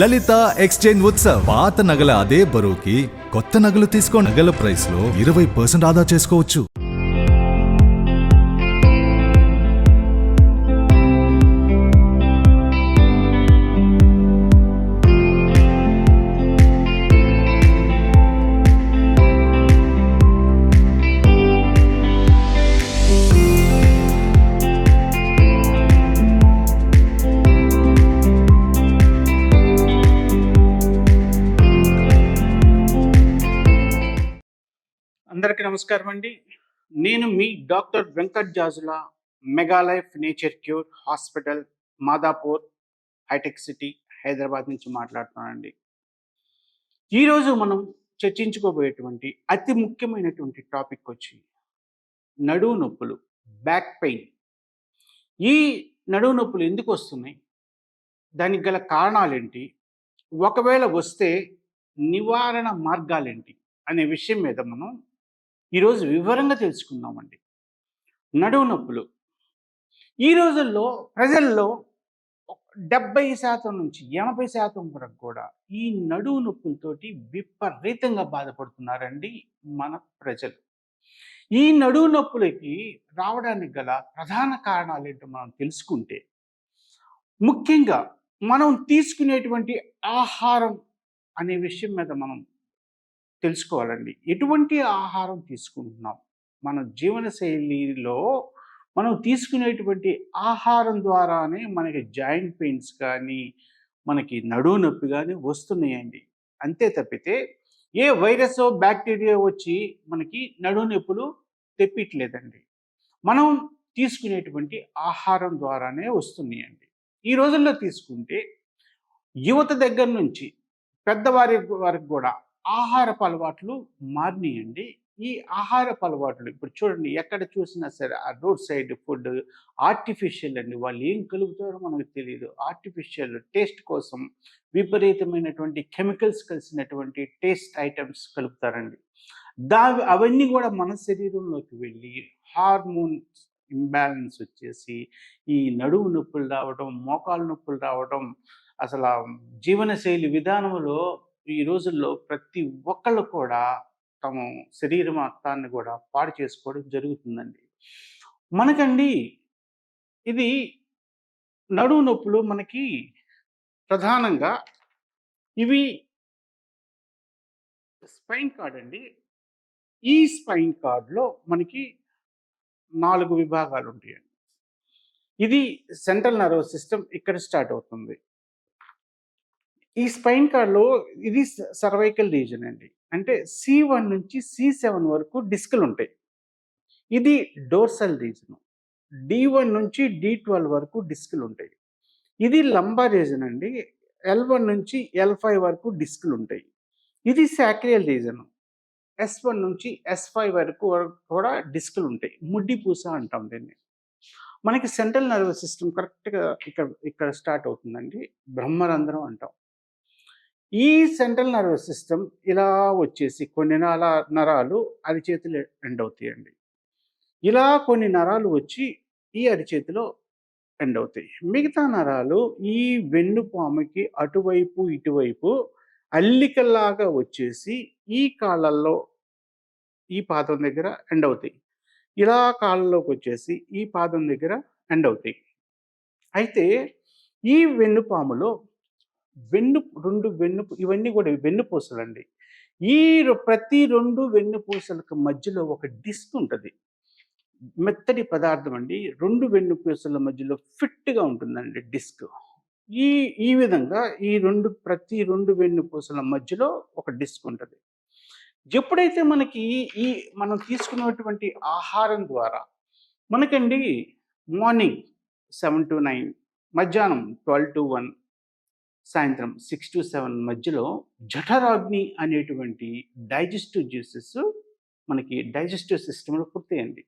లలిత exchange Utsav. పాత నగల అదే బరువుకి కొత్త నగలు తీసుకో నగల ప్రైస్లో ఇరవై పర్సెంట్ ఆదా చేసుకోవచ్చు. నమస్కారం అండి. నేను మీ doctor Venkat Jajula Mega Life Nature Cure Hospital Madhapur Hitec City Hyderabad నుంచి మాట్లాడుతున్నానండి. ఈరోజు మనం చర్చించుకోబోయేటువంటి అతి ముఖ్యమైనటువంటి టాపిక్ వచ్చి నడువు నొప్పులు బ్యాక్ పెయిన్. ఈ నడువు నొప్పులు ఎందుకు వస్తున్నాయి? దానికి గల కారణాలేంటి? ఒకవేళ వస్తే నివారణ మార్గాలేంటి? అనే విషయం మీద మనం ఈరోజు వివరంగా తెలుసుకుందామండి. నడువు నొప్పులు. ఈ రోజుల్లో ప్రజల్లో డెబ్బై శాతం నుంచి ఎనభై శాతం వరకు కూడా ఈ నడువు నొప్పులతోటి విపరీతంగా బాధపడుతున్నారండి మన ప్రజలు. ఈ నడువు నొప్పులకి రావడానికి గల ప్రధాన కారణాలు ఏంటో మనం తెలుసుకుంటే ముఖ్యంగా మనం తీసుకునేటువంటి ఆహారం అనే విషయం మీద మనం తెలుసుకోవాలండి. ఎటువంటి ఆహారం తీసుకుంటున్నాం? మన జీవనశైలిలో మనం తీసుకునేటువంటి ఆహారం ద్వారానే మనకి జాయింట్ పెయిన్స్ కానీ మనకి నడువు నొప్పి కానీ వస్తున్నాయండి. అంతే తప్పితే ఏ వైరస్ బ్యాక్టీరియా వచ్చి మనకి నడువు నొప్పులు తెప్పిట్లేదండి. మనం తీసుకునేటువంటి ఆహారం ద్వారానే వస్తున్నాయండి. ఈ రోజుల్లో తీసుకుంటే యువత దగ్గర నుంచి పెద్దవారి వరకు కూడా ఆహారపు అలవాట్లు మారినాయండి. ఈ ఆహారపు అలవాట్లు ఇప్పుడు చూడండి ఎక్కడ చూసినా సరే ఆ రోడ్ సైడ్ ఫుడ్ ఆర్టిఫిషియల్ అండి. వాళ్ళు ఏం కలుగుతారో మనకు తెలియదు ఆర్టిఫిషియల్ టేస్ట్ కోసం విపరీతమైనటువంటి కెమికల్స్ కలిసినటువంటి టేస్ట్ ఐటమ్స్ కలుపుతారండి. దా అవన్నీ కూడా మన శరీరంలోకి వెళ్ళి హార్మోన్స్ ఇంబ్యాలెన్స్ వచ్చేసి ఈ నడుము నొప్పులు రావడం మోకాలు నొప్పులు రావడం అసలు జీవనశైలి విధానంలో ఈ రోజుల్లో ప్రతి ఒక్కళ్ళు కూడా తమ శరీర మొత్తాన్ని కూడా పాడు చేసుకోవడం జరుగుతుందండి. మనకండి ఇది నడువు నొప్పులు మనకి ప్రధానంగా ఇవి స్పైన్ కార్డ్ అండి. ఈ స్పైన్ కార్డ్లో మనకి నాలుగు విభాగాలు ఉంటాయండి ఇది సెంట్రల్ నర్వస్ సిస్టమ్ ఇక్కడ స్టార్ట్ అవుతుంది. ఈ స్పైన్ కార్డ్లో ఇది సర్వైకల్ రీజన్ అండి. అంటే సి వన్ నుంచి సి సెవెన్ వరకు డిస్కులు ఉంటాయి ఇది డోర్సల్ రీజన్. డి వన్ నుంచి డి ట్వెల్వ్ వరకు డిస్కులు ఉంటాయి ఇది లంబా రీజన్ అండి. ఎల్ వన్ నుంచి ఎల్ ఫైవ్ వరకు డిస్కులు ఉంటాయి ఇది సాక్రియల్ రీజన్. ఎస్ వన్ నుంచి ఎస్ ఫైవ్ వరకు కూడా డిస్కులు ఉంటాయి ముడ్డి పూస అంటాం దీన్ని. మనకి సెంట్రల్ నర్వస్ సిస్టమ్ కరెక్ట్గా ఇక్కడ ఇక్కడ స్టార్ట్ అవుతుందండి. బ్రహ్మరంధ్రం అంటాం. ఈ సెంట్రల్ నర్వస్ సిస్టమ్ ఇలా వచ్చేసి కొన్ని నర నరాలు అరిచేతులు ఎండ్ అవుతాయండి. ఇలా కొన్ని నరాలు వచ్చి ఈ అరిచేతిలో ఎండ్ అవుతాయి. మిగతా నరాలు ఈ వెన్నుపాముకి అటువైపు ఇటువైపు అల్లికల్లాగా వచ్చేసి ఈ కాళ్ళల్లో ఈ పాదం దగ్గర ఎండ్ అవుతాయి. ఇలా కాళ్ళలోకి వచ్చేసి ఈ పాదం దగ్గర ఎండ్ అవుతాయి. అయితే ఈ వెన్నుపాములో వెన్ను రెండు వెన్ను ఇవన్నీ కూడా వెన్నుపూసలండి. ఈ ప్రతి రెండు వెన్నుపూసలకు మధ్యలో ఒక డిస్క్ ఉంటుంది. మెత్తటి పదార్థం అండి. రెండు వెన్నుపూసల మధ్యలో ఫిట్గా ఉంటుందండి డిస్క్. ఈ ఈ విధంగా ఈ రెండు ప్రతి రెండు వెన్నుపూసల మధ్యలో ఒక డిస్క్ ఉంటుంది. ఎప్పుడైతే మనకి ఈ మనం తీసుకున్నటువంటి ఆహారం ద్వారా మనకండి మార్నింగ్ సెవెన్ టు నైన్ మధ్యాహ్నం ట్వెల్వ్ టు వన్ సాయంత్రం సిక్స్ టు సెవెన్ మధ్యలో జఠరాగ్ని అనేటువంటి డైజెస్టివ్ జ్యూసెస్ మనకి డైజెస్టివ్ సిస్టంలో పూర్తయింది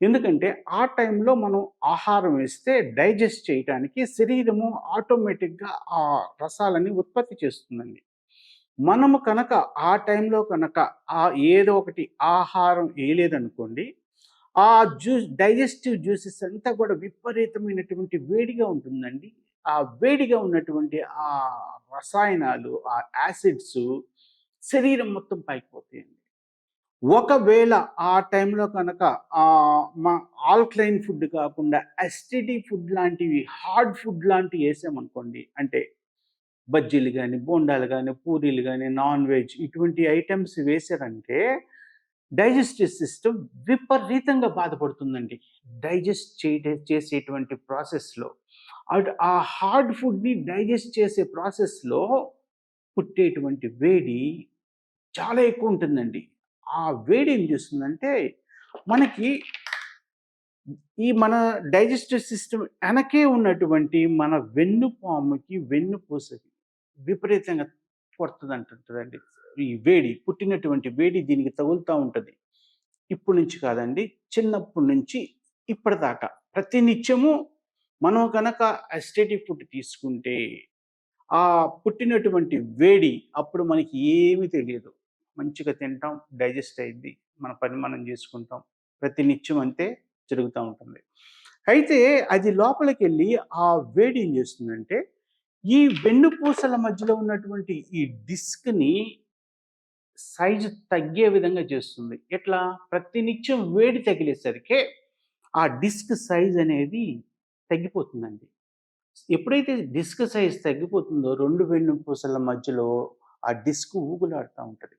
ఎందుకంటే ఆ టైంలో మనం ఆహారం వేస్తే డైజెస్ట్ చేయడానికి శరీరము ఆటోమేటిక్గా ఆ రసాలని ఉత్పత్తి చేస్తుందండి. మనము కనుక ఆ టైంలో కనుక ఆ ఏదో ఒకటి ఆహారం వేయలేదనుకోండి ఆ జ్యూస్ డైజెస్టివ్ జ్యూసెస్ అంతా కూడా విపరీతమైనటువంటి వేడిగా ఉంటుందండి. ఆ వేడిగా ఉన్నటువంటి ఆ రసాయనాలు ఆ యాసిడ్స్ శరీరం మొత్తం పైకి పోతాయండి ఒకవేళ ఆ టైంలో కనుక ఆ, మా ఆల్క్లైన్ ఫుడ్ కాకుండా ఎస్టిడీ ఫుడ్ లాంటివి హార్డ్ ఫుడ్ లాంటివి వేసామనుకోండి అంటే బజ్జీలు కానీ బోండాలు కానీ పూరీలు కానీ నాన్ వెజ్ ఇటువంటి ఐటమ్స్ వేసారంటే డైజెస్టివ్ సిస్టమ్ విపరీతంగా బాధపడుతుందండి. డైజెస్ట్ చేసేటువంటి ప్రాసెస్లో. అటు ఆ హార్డ్ ఫుడ్ని డైజెస్ట్ చేసే ప్రాసెస్లో పుట్టేటువంటి వేడి చాలా ఎక్కువ ఉంటుందండి. ఆ వేడి ఏం చేస్తుందంటే మనకి ఈ మన డైజెస్టివ్ సిస్టమ్ వెనకే ఉన్నటువంటి మన వెన్నుపాముకి వెన్నుపూసకి విపరీతంగా కొడుతుంది అంటుంటుందండి ఈ వేడి పుట్టినటువంటి వేడి దీనికి తగులుతూ ఉంటుంది. ఇప్పటి నుంచి కాదండి చిన్నప్పటి నుంచి ఇప్పటిదాకా ప్రతి నిత్యము మనం కనుక అస్టేటిక్ ఫుడ్ తీసుకుంటే ఆ పుట్టినటువంటి వేడి అప్పుడు మనకి ఏమీ తెలియదు. మంచిగా తింటాం డైజెస్ట్ అయింది మన పని మనం చేసుకుంటాం ప్రతి నిత్యం అంతే జరుగుతూ ఉంటుంది. అయితే అది లోపలికి వెళ్ళి ఆ వేడి ఏం చేస్తుందంటే ఈ వెన్నుపూసల మధ్యలో ఉన్నటువంటి ఈ డిస్క్ని సైజు తగ్గే విధంగా చేస్తుంది. ఎట్లా? ప్రతి నిత్యం వేడి తగిలేసరికి ఆ డిస్క్ సైజ్ అనేది తగ్గిపోతుందండి. ఎప్పుడైతే డిస్క్ సైజ్ తగ్గిపోతుందో రెండు వెన్నుపూసల మధ్యలో ఆ డిస్క్ ఊగులాడుతూ ఉంటుంది.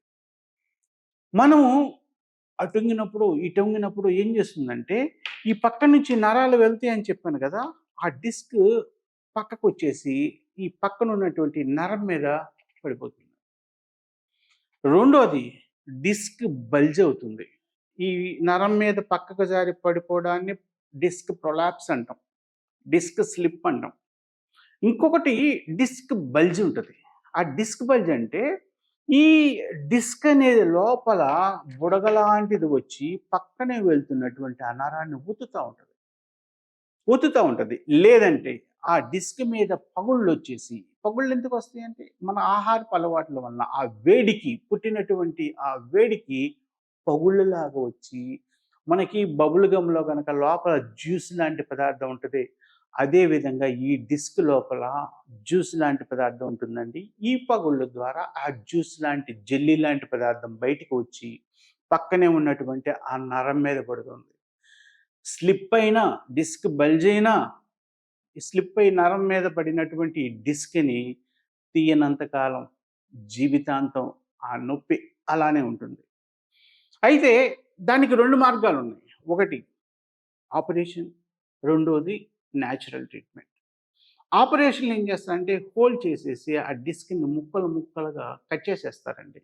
మనము అటుంగినప్పుడు ఇటొంగినప్పుడు ఏం చేస్తుందంటే ఈ పక్క నుంచి నరాలు వెళ్తాయి అని చెప్పాను కదా ఆ డిస్క్ పక్కకు వచ్చేసి ఈ పక్కన ఉన్నటువంటి నరం మీద పడిపోతుంది. రెండోది డిస్క్ బల్జ్ అవుతుంది. ఈ నరం మీద పక్కకు జారి పడిపోవడాన్ని డిస్క్ ప్రొలాప్స్ అంటాం. డిస్క్ స్లిప్ అంటాం. ఇంకొకటి డిస్క్ బల్జ్ ఉంటుంది. ఆ డిస్క్ బల్జ్ అంటే ఈ డిస్క్ అనేది లోపల బుడగలాంటిది వచ్చి పక్కనే వెళ్తున్నటువంటి అనారాన్ని నరాన్ని ఊతుతూ ఉంటుంది. ఊతుతూ ఉంటుంది. లేదంటే ఆ డిస్క్ మీద పగుళ్ళు వచ్చేసి పగుళ్ళు ఎందుకు వస్తాయి అంటే మన ఆహారపు అలవాట్ల వలన ఆ వేడికి పుట్టినటువంటి ఆ వేడికి పగుళ్ళలాగా వచ్చి మనకి బబుల్ గమ్లో కనుక లోపల జ్యూస్ లాంటి పదార్థం ఉంటుంది. అదేవిధంగా ఈ డిస్క్ లోపల జ్యూస్ లాంటి పదార్థం ఉంటుందండి. ఈ పగుళ్ళ ద్వారా ఆ జ్యూస్ లాంటి జెల్లీ లాంటి పదార్థం బయటకు వచ్చి పక్కనే ఉన్నటువంటి ఆ నరం మీద పడుతుంది. స్లిప్ అయినా డిస్క్ బల్జ్ అయినా స్లిప్ అయి నరం మీద పడినటువంటి ఈ డిస్క్ని తీయనంతకాలం జీవితాంతం ఆ నొప్పి అలానే ఉంటుంది. అయితే దానికి రెండు మార్గాలు ఉన్నాయి ఒకటి ఆపరేషన్. రెండోది న్యాచురల్ ట్రీట్మెంట్ ఆపరేషన్లు ఏం చేస్తారంటే హోల్డ్ చేసేసి ఆ డిస్క్ని ముక్కలు ముక్కలుగా కట్ చేసేస్తారండి.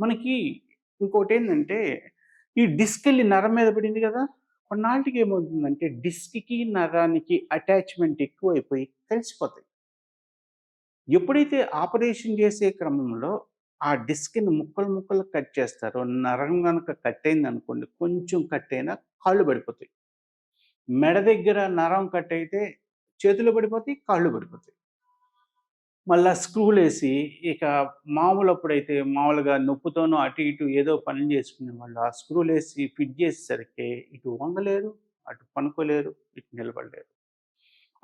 మనకి ఇంకోటి ఏంటంటే ఈ డిస్క్ వెళ్ళి నరం మీద పడింది కదా కొన్నాళ్ళకి ఏమవుతుందంటే డిస్క్కి నరానికి అటాచ్మెంట్ ఎక్కువైపోయి కలిసిపోతాయి. ఎప్పుడైతే ఆపరేషన్ చేసే క్రమంలో ఆ డిస్క్ని ముక్కలు ముక్కలు కట్ చేస్తారో నరం కనుక కట్ అయింది అనుకోండి కొంచెం కట్ అయినా కాళ్ళు పడిపోతాయి. మెడ దగ్గర నరం కట్ అయితే చేతులు పడిపోతాయి కాళ్ళు పడిపోతాయి. మళ్ళా స్క్రూలు వేసి ఇక మామూలు అప్పుడైతే మామూలుగా నొప్పుతోనో అటు ఇటు ఏదో పనులు చేసుకునే వాళ్ళు ఆ స్క్రూలు వేసి ఫిట్ చేసేసరికి ఇటు వంగలేరు అటు పనుకోలేరు ఇటు నిలబడలేరు.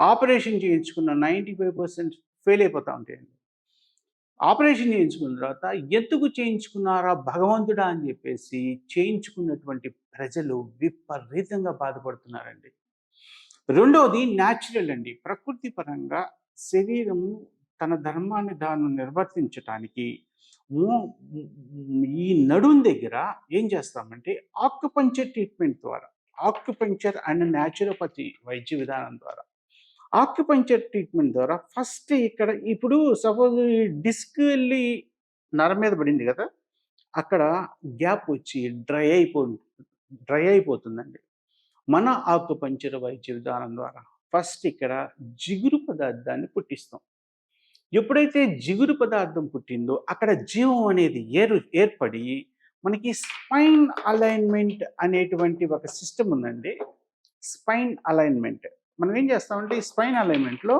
ఆపరేషన్ చేయించుకున్న నైంటీ ఫైవ్ పర్సెంట్ ఫెయిల్ అయిపోతూ ఉంటాయండి. ఆపరేషన్ చేయించుకున్న తర్వాత ఎందుకు చేయించుకున్నారా భగవంతుడా అని చెప్పేసి చేయించుకున్నటువంటి ప్రజలు విపరీతంగా బాధపడుతున్నారండి. రెండవది న్యాచురల్ అండి. ప్రకృతి పరంగా శరీరము తన ధర్మాన్ని దాన్ని నిర్వర్తించటానికి ఈ నడుం దగ్గర ఏం చేస్తామంటే ఆక్యుపంచర్ ట్రీట్మెంట్ ద్వారా ఆక్యుపంచర్ అండ్ న్యాచురోపతి వైద్య విధానం ద్వారా ఆక్యుపంచర్ ట్రీట్మెంట్ ద్వారా ఫస్ట్ ఇక్కడ ఇప్పుడు సపోజ్ డిస్క్ వెళ్ళి నర మీద పడింది కదా అక్కడ గ్యాప్ వచ్చి డ్రై అయిపో డ్రై అయిపోతుందండి. మన ఆకుపంచర్ వైద్య విధానం ద్వారా ఫస్ట్ ఇక్కడ జిగురు పదార్థాన్ని పుట్టిస్తాం. ఎప్పుడైతే జిగురు పదార్థం పుట్టిందో అక్కడ జీవం అనేది ఏరు ఏర్పడి మనకి స్పైన్ అలైన్మెంట్ అనేటువంటి ఒక సిస్టమ్ ఉందండి. Spine alignment. మనం ఏం చేస్తామంటే ఈ స్పైన్ అలైన్మెంట్లో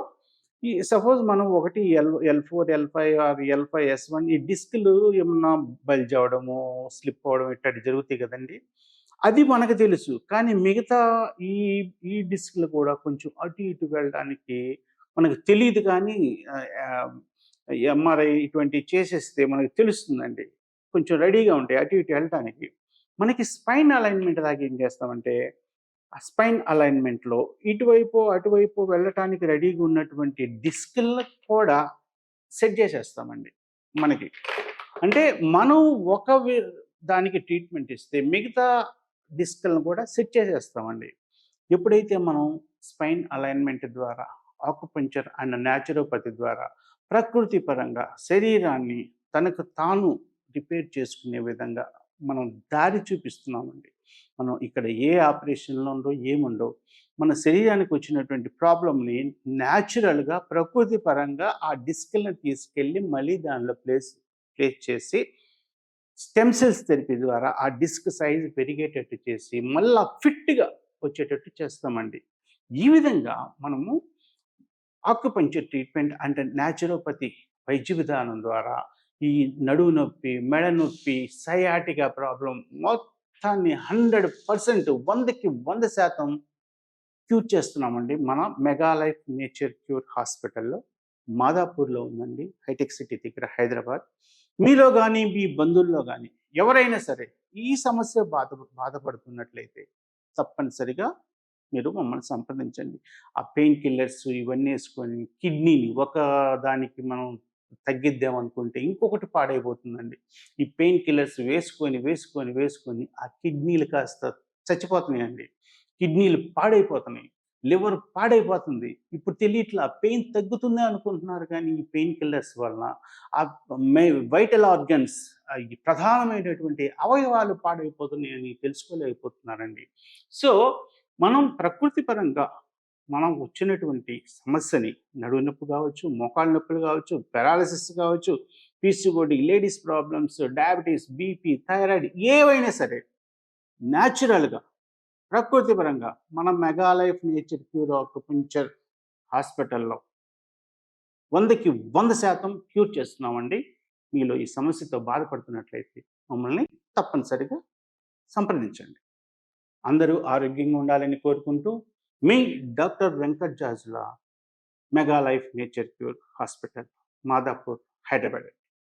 ఈ సపోజ్ మనం ఒకటి L L four L five or L five S one ఈ డిస్క్లు ఏమన్నా బల్జ్ అవడము స్లిప్ అవడం ఇట్లాంటి జరుగుతాయి కదండి. అది మనకు తెలుసు. కానీ మిగతా ఈ ఈ డిస్క్లు కూడా కొంచెం అటు ఇటు వెళ్ళడానికి మనకు తెలియదు కానీ ఎంఆర్ఐ ఇటువంటి చేసేస్తే మనకి తెలుస్తుందండి. కొంచెం రెడీగా ఉంటాయి అటు ఇటు వెళ్ళటానికి. మనకి స్పైన్ అలైన్మెంట్ దాకా ఏం చేస్తామంటే స్పైన్ అలైన్మెంట్లో ఇటువైపు అటువైపు వెళ్ళటానికి రెడీగా ఉన్నటువంటి డిస్క్లను కూడా సెట్ చేసేస్తామండి మనకి. అంటే మనం ఒక దానికి ట్రీట్మెంట్ ఇస్తే మిగతా డిస్క్లను కూడా సెట్ చేసేస్తామండి. ఎప్పుడైతే మనం స్పైన్ అలైన్మెంట్ ద్వారా ఆకుపంచర్ అండ్ న్యాచురోపతి ద్వారా ప్రకృతి పరంగా శరీరాన్ని తనకు తాను రిపేర్ చేసుకునే విధంగా మనం దారి చూపిస్తున్నామండి. మనం ఇక్కడ ఏ ఆపరేషన్లో ఉండో ఏముండో మన శరీరానికి వచ్చినటువంటి ప్రాబ్లమ్ని న్యాచురల్గా ప్రకృతి పరంగా ఆ డిస్క్ని తీసుకెళ్ళి మళ్ళీ దానిలో ప్లేస్ ప్లేస్ చేసి స్టెమ్ సెల్స్ థెరపీ ద్వారా ఆ డిస్క్ సైజ్ పెరిగేటట్టు చేసి మళ్ళా ఫిట్గా వచ్చేటట్టు చేస్తామండి. ఈ విధంగా మనము ఆకుపంచర్ ట్రీట్మెంట్ అంటే న్యాచురోపతి వైద్య విధానం ద్వారా ఈ నడువు నొప్పి మెడ నొప్పి సయాటిగా ప్రాబ్లం మొత్తాన్ని హండ్రెడ్ పర్సెంట్ వందకి వంద శాతం క్యూర్ చేస్తున్నామండి. మన మెగా లైఫ్ నేచర్ క్యూర్ హాస్పిటల్లో మాదాపూర్లో ఉందండి. హైటెక్ సిటీ దగ్గర హైదరాబాద్. మీలో కానీ మీ బంధువుల్లో కానీ ఎవరైనా సరే ఈ సమస్య బాధ బాధపడుతున్నట్లయితే తప్పనిసరిగా మీరు మమ్మల్ని సంప్రదించండి. ఆ పెయిన్ కిల్లర్స్ ఇవన్నీ వేసుకొని కిడ్నీని ఒక దానికి మనం తగ్గిద్దాం అనుకుంటే ఇంకొకటి పాడైపోతుందండి. ఈ పెయిన్ కిల్లర్స్ వేసుకొని వేసుకొని వేసుకొని ఆ కిడ్నీలు కాస్త చచ్చిపోతున్నాయండి. కిడ్నీలు పాడైపోతున్నాయి. లివర్ పాడైపోతుంది. ఇప్పుడు తెలియట్లా పెయిన్ తగ్గుతుంది అనుకుంటున్నారు కానీ ఈ పెయిన్ కిల్లర్స్ వలన ఆ వైటల్ ఆర్గన్స్ ఈ ప్రధానమైనటువంటి అవయవాలు పాడైపోతున్నాయని తెలుసుకోలేకపోతున్నారండి. సో మనం ప్రకృతి పరంగా మనం వచ్చినటువంటి సమస్యని నడువు నొప్పి కావచ్చు మోకాళ్ళ నొప్పులు కావచ్చు పెరాలసిస్ కావచ్చు PCOD ladies problems diabetes BP thyroid ఏవైనా సరే న్యాచురల్గా ప్రకృతి పరంగా మన Mega Life Nature Cure acupuncture హాస్పిటల్లో వందకి వంద శాతం క్యూర్ చేస్తున్నామండి. మీలో ఈ సమస్యతో బాధపడుతున్నట్లయితే మమ్మల్ని తప్పనిసరిగా సంప్రదించండి. అందరూ ఆరోగ్యంగా ఉండాలని కోరుకుంటూ మీ doctor Venkat Jajula Mega Life Nature Cure Hospital Madhapur Hyderabad